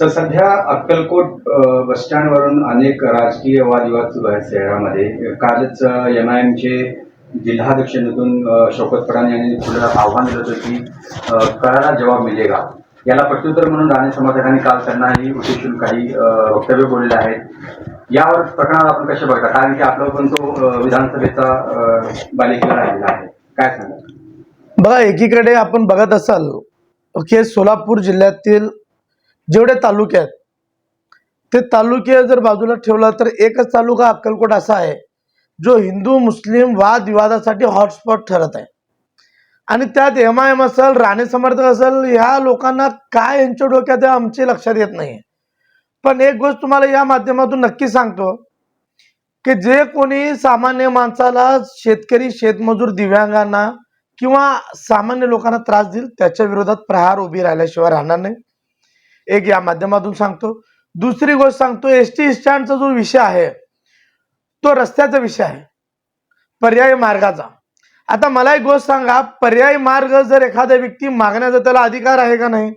तर सध्या अक्कलकोट बस स्टँडवरून अनेक राजकीय वादविवाद सुरू आहेत शहरामध्ये. कालच एम आय एमचे जिल्हाध्यक्ष नितीन शौकत पठाण यांनी पुढे आव्हान दिलं होतं की कराला जवाब मिळेगा. याला प्रत्युत्तर म्हणून राणे समर्थकांनी काल त्यांनाही उद्देशून काही वक्तव्य बोलले आहेत. यावर प्रकरणात आपण कसे बघता? कारण की आपला पण तो विधानसभेचा बालिकेला राहिलेला आहे. काय सांगा बघा एकीकडे आपण बघत असाल की सोलापूर जिल्ह्यातील जेवढे तालुके आहेत. ते तालुके जर बाजूला ठेवला तर एकच तालुका अक्कलकोट असा आहे जो हिंदू मुस्लिम वादविवादासाठी हॉटस्पॉट ठरत आहे. आणि त्यात एम आय एम असेल राणे समर्थक असेल ह्या लोकांना काय यांच्या डोक्यात आहे आमचे लक्षात येत नाही. पण एक गोष्ट तुम्हाला या माध्यमातून नक्की सांगतो की जे कोणी सामान्य माणसाला शेतकरी शेतमजूर दिव्यांगांना किंवा सामान्य लोकांना त्रास देईल त्याच्या विरोधात प्रहार उभी राहिल्याशिवाय राहणार नाही. एक या माध्यमातून सांगतो. दुसरी गोष्ट सांगतो एस टी स्टँडचा जो विषय आहे तो रस्त्याचा विषय आहे. पर्यायी मार्गाचा. आता मला एक गोष्ट सांगा पर्यायी मार्ग जर एखाद्या व्यक्ती मागण्याचा त्याला अधिकार आहे का नाही?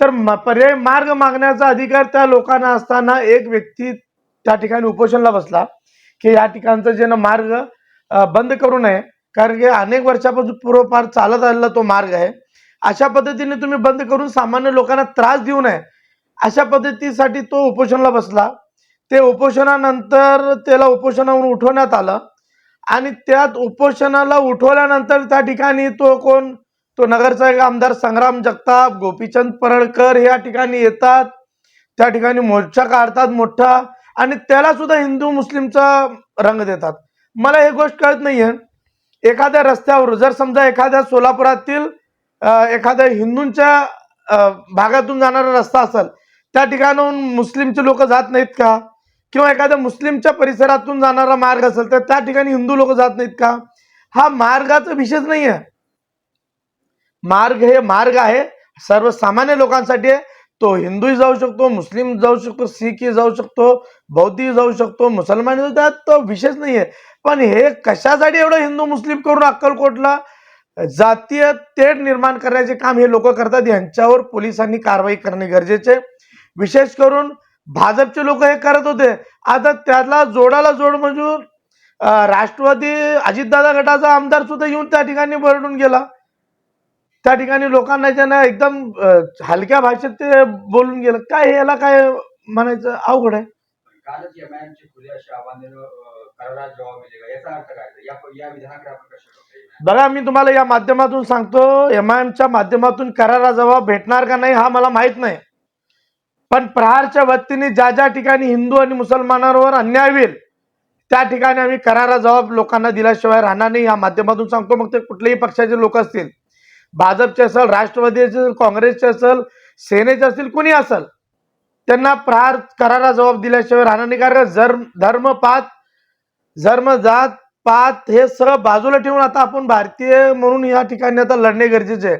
तर पर्यायी मार्ग मागण्याचा अधिकार त्या लोकांना असताना एक व्यक्ती त्या ठिकाणी उपोषणला बसला की या ठिकाणचा जे ना मार्ग बंद करू नये. कारण की अनेक वर्षापासून पूर्वपार चालत आलेला तो मार्ग आहे. अशा पद्धतीने तुम्ही बंद करून सामान्य लोकांना त्रास देऊ नये. अशा पद्धतीसाठी तो उपोषणाला बसला. ते उपोषणानंतर त्याला उपोषणावरून उठवण्यात आलं. आणि त्यात उपोषणाला उठवल्यानंतर त्या ठिकाणी तो कोण? तो नगरचा एक आमदार संग्राम जगताप गोपीचंद परळकर ह्या या ठिकाणी येतात. त्या ठिकाणी मोर्चा काढतात मोठा. आणि त्याला सुद्धा हिंदू मुस्लिमचा रंग देतात. मला हे गोष्ट कळत नाहीये. एखाद्या रस्त्यावर जर समजा एखाद्या सोलापुरातील एखाद्या हिंदूंच्या भागातून जाणारा रस्ता असेल त्या ठिकाणाहून मुस्लिमचे लोक जात नाहीत का? किंवा एखाद्या मुस्लिमच्या परिसरातून जाणारा मार्ग असेल तर त्या ठिकाणी हिंदू लोक जात नाहीत का? हा मार्गाचा विषयच नाही आहे. मार्ग हे मार्ग आहे सर्वसामान्य लोकांसाठी आहे. तो हिंदूही जाऊ शकतो मुस्लिम जाऊ शकतो सिखही जाऊ शकतो बौद्धही जाऊ शकतो मुसलमान जाऊ त्यात तो विषयच नाही आहे. पण हे कशासाठी एवढं हिंदू मुस्लिम करून अक्कलकोटला जातीय तेढ निर्माण करण्याचे काम हे लोक करतात. यांच्यावर पोलिसांनी कारवाई करणे गरजेचे. विशेष करून भाजपचे लोक हे करत होते. आता त्याला जोडाला जोड म्हणजे राष्ट्रवादी अजितदादा गटाचा आमदार सुद्धा येऊन त्या ठिकाणी बरडून गेला. त्या ठिकाणी लोकांना ज्यांना एकदम हलक्या भाषेत ते बोलून गेलं. काय हे याला काय म्हणायचं? अवघड आहे. कालच आव्हान याचा अर्थ काय? या विधानाकडे आपण कसे बघा मी तुम्हाला या माध्यमातून सांगतो एम आय एमच्या माध्यमातून करारा जबाब भेटणार का नाही हा मला माहीत नाही. पण प्रहारच्या वतीने ज्या ज्या ठिकाणी हिंदू आणि मुसलमानांवर अन्याय होईल त्या ठिकाणी आम्ही करारा जबाब लोकांना दिल्याशिवाय राहणार नाही या माध्यमातून सांगतो. मग ते कुठलेही पक्षाचे लोक असतील भाजपचे असेल राष्ट्रवादीचे असेल काँग्रेसचे असेल सेनेचे असतील कुणी असेल त्यांना प्रहार करारा जबाब दिल्याशिवाय राहणार नाही. कारण जर धर्म पात धर्म जात पात हे सगळं बाजूला ठेवून आता आपण भारतीय म्हणून या ठिकाणी आता लढणे गरजेचे आहे.